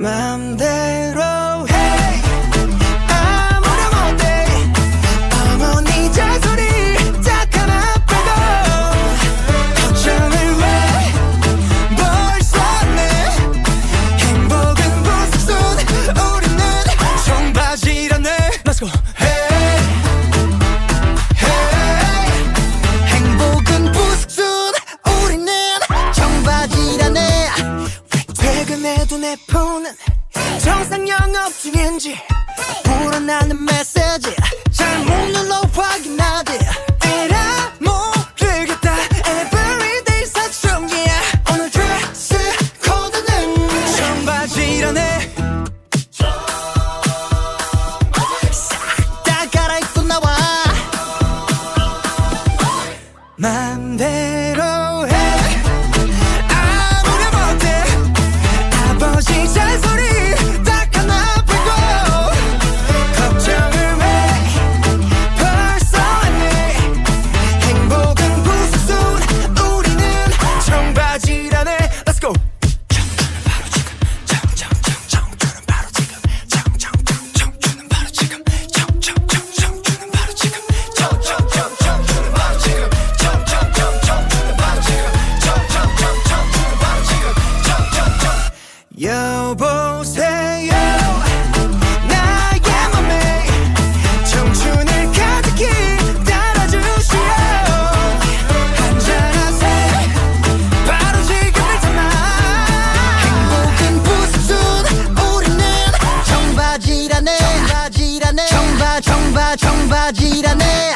맘대로 해. 아무렴 어때? 어머니 잔소리 딱 하나 빼고 걱정을 왜 벌써 내 행복은 불쑥 우리는 청바지라네 Let's go. 행복은 불쑥 우리는 청바지라네 왜 퇴근해도 내 폰 은 정상 영업 중인지 불어나는 메시지. 눌러 확인하지 느껴보세요. 나의 맘에 청춘을 가득히 따라주시오. 한잔하세요. 바로 지금을 담아. 행복은 부수순 우리는 청바지라네. 청바지라네. 청바 청바 청바지라네.